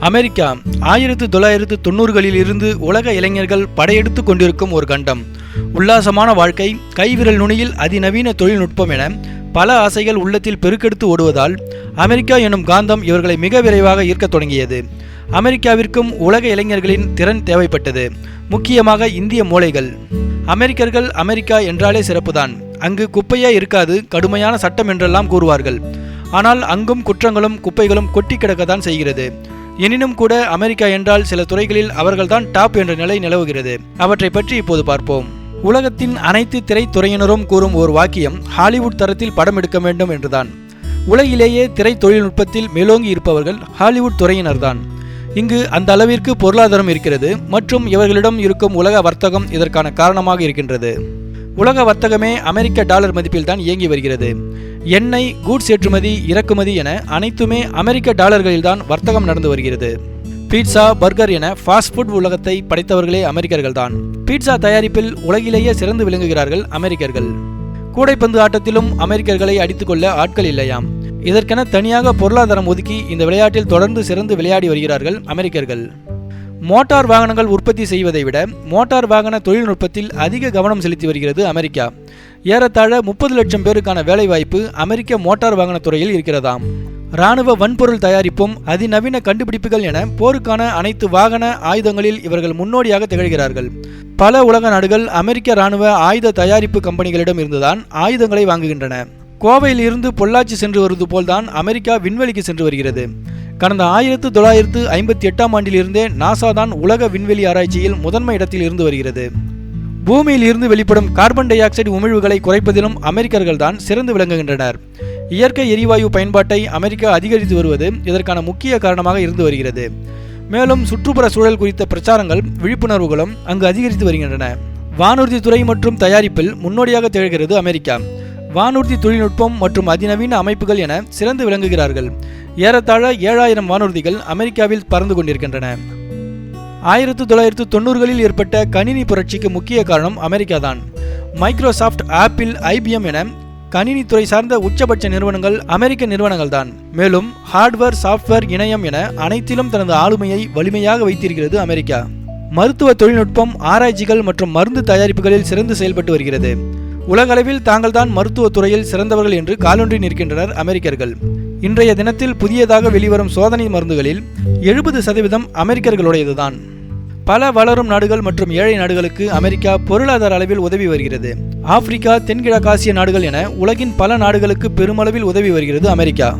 America ஆயிரத்து தொள்ளாயிரத்து தொண்ணூறுகளில் இருந்து உலக இளைஞர்கள் படையெடுத்து கொண்டிருக்கும் ஒரு கண்டம். உல்லாசமான வாழ்க்கை கைவிரல் நுனியில் அதிநவீன தொழில்நுட்பம் என பல ஆசைகள் உள்ளத்தில் பெருக்கெடுத்து ஓடுவதால் அமெரிக்கா எனும் காந்தம் இவர்களை மிக விரைவாக ஈர்க்கத் தொடங்கியது. அமெரிக்காவிற்கும் உலக இளைஞர்களின் திறன் தேவைப்பட்டது. முக்கியமாக இந்திய மூளைகள் அமெரிக்கர்கள் அமெரிக்கா என்றாலே சிறப்புதான். அங்கு குப்பையே இருக்காது கடுமையான சட்டம் என்றெல்லாம் கூறுவார்கள். ஆனால் அங்கும் குற்றங்களும் குப்பைகளும் கொட்டி கிடக்கத்தான் செய்கிறது. எனினும் கூட அமெரிக்கா என்றால் சில துறைகளில் அவர்கள்தான் டாப் என்ற நிலை நிலவுகிறது. அவற்றை பற்றி இப்போது பார்ப்போம். உலகத்தின் அனைத்து திரைத்துறையினரும் கூறும் ஒரு வாக்கியம் ஹாலிவுட் தரத்தில் படம் எடுக்க வேண்டும் என்றுதான். உலகிலேயே திரை தொழில்நுட்பத்தில் மேலோங்கி இருப்பவர்கள் ஹாலிவுட் துறையினர்தான். இங்கு அந்த அளவிற்கு பொருளாதாரம் இருக்கிறது மற்றும் இவர்களிடம் இருக்கும் உலக வர்த்தகம் இதற்கான காரணமாக இருக்கின்றது. உலக வர்த்தகமே அமெரிக்க டாலர் மதிப்பில்தான் இயங்கி வருகிறது. எண்ணெய் கூட்ஸ் ஏற்றுமதி இறக்குமதி என அனைத்துமே அமெரிக்க டாலர்களில்தான் வர்த்தகம் நடந்து வருகிறது. பீட்சா பர்கர் என ஃபாஸ்ட் ஃபுட் உலகத்தை படைத்தவர்களே அமெரிக்கர்கள்தான். பீட்சா தயாரிப்பில் உலகிலேயே சிறந்து விளங்குகிறார்கள் அமெரிக்கர்கள். கூடைப்பந்து ஆட்டத்திலும் அமெரிக்கர்களை அடித்துக்கொள்ள ஆட்கள் இல்லையாம். இதற்கென தனியாக பொருளாதாரம் ஒதுக்கி இந்த விளையாட்டில் தொடர்ந்து சிறந்து விளையாடி வருகிறார்கள் அமெரிக்கர்கள். மோட்டார் வாகனங்கள் உற்பத்தி செய்வதை விட மோட்டார் வாகன தொழில்நுட்பத்தில் அதிக கவனம் செலுத்தி வருகிறது அமெரிக்கா. ஏறத்தாழ முப்பது லட்சம் பேருக்கான வேலைவாய்ப்பு அமெரிக்க மோட்டார் வாகன துறையில் இருக்கிறதாம். இராணுவ வன்பொருள் தயாரிப்பும் அதிநவீன கண்டுபிடிப்புகள் என போருக்கான அனைத்து வாகன ஆயுதங்களில் இவர்கள் முன்னோடியாக திகழ்கிறார்கள். பல உலக நாடுகள் அமெரிக்க இராணுவ ஆயுத தயாரிப்பு கம்பெனிகளிடம் இருந்துதான் ஆயுதங்களை வாங்குகின்றன. கோவையில் இருந்து பொள்ளாச்சி சென்று வருவது போல்தான் அமெரிக்கா விண்வெளிக்கு சென்று வருகிறது. கடந்த ஆயிரத்து தொள்ளாயிரத்து ஐம்பத்தி எட்டாம் ஆண்டிலிருந்தே நாசா தான் உலக விண்வெளி ஆராய்ச்சியில் முதன்மை இடத்தில் இருந்து வருகிறது. பூமியில் இருந்து வெளிப்படும் கார்பன் டை ஆக்சைடு உமிழ்வுகளை குறைப்பதிலும் அமெரிக்கர்கள் தான் சிறந்து விளங்குகின்றனர். இயற்கை எரிவாயு பயன்பாட்டை அமெரிக்கா அதிகரித்து வருவது இதற்கான முக்கிய காரணமாக இருந்து வருகிறது. மேலும் சுற்றுப்புற சூழல் குறித்த பிரச்சாரங்கள் விழிப்புணர்வுகளும் அங்கு அதிகரித்து வருகின்றன. வானூர்தி துறை மற்றும் தயாரிப்பில் முன்னோடியாக திகழ்கிறது அமெரிக்கா. வானூர்தி தொழில்நுட்பம் மற்றும் அதிநவீன அமைப்புகள் என சிறந்து விளங்குகிறார்கள். ஏறத்தாழ ஏழாயிரம் வானூர்திகள் அமெரிக்காவில் பறந்து கொண்டிருக்கின்றன. ஆயிரத்து தொள்ளாயிரத்து தொண்ணூறுகளில் ஏற்பட்ட கணினி புரட்சிக்கு முக்கிய காரணம் அமெரிக்கா தான் மைக்ரோசாஃப்ட் ஆப்பிள் ஐபிஎம் என கணினித்துறை சார்ந்த உச்சபட்ச நிறுவனங்கள் அமெரிக்க நிறுவனங்கள் தான் மேலும் ஹார்ட்வேர் சாஃப்ட்வேர் இணையம் என அனைத்திலும் தனது ஆளுமையை வலிமையாக வைத்திருக்கிறது அமெரிக்கா. மருத்துவ தொழில்நுட்பம் ஆராய்ச்சிகள் மற்றும் மருந்து தயாரிப்புகளில் சிறந்து செயல்பட்டு வருகிறது. உலகளவில் தாங்கள்தான் மருத்துவ துறையில் சிறந்தவர்கள் என்று காலொன்றி நிற்கின்றனர் அமெரிக்கர்கள். இன்றைய தினத்தில் புதியதாக வெளிவரும் சோதனை மருந்துகளில் எழுபது சதவீதம் அமெரிக்கர்களுடையதுதான். பல வளரும் நாடுகள் மற்றும் ஏழை நாடுகளுக்கு அமெரிக்கா பொருளாதார அளவில் உதவி வருகிறது. ஆப்பிரிக்கா தென்கிழக்காசிய நாடுகள் என உலகின் பல நாடுகளுக்கு பெருமளவில் உதவி வருகிறது அமெரிக்கா.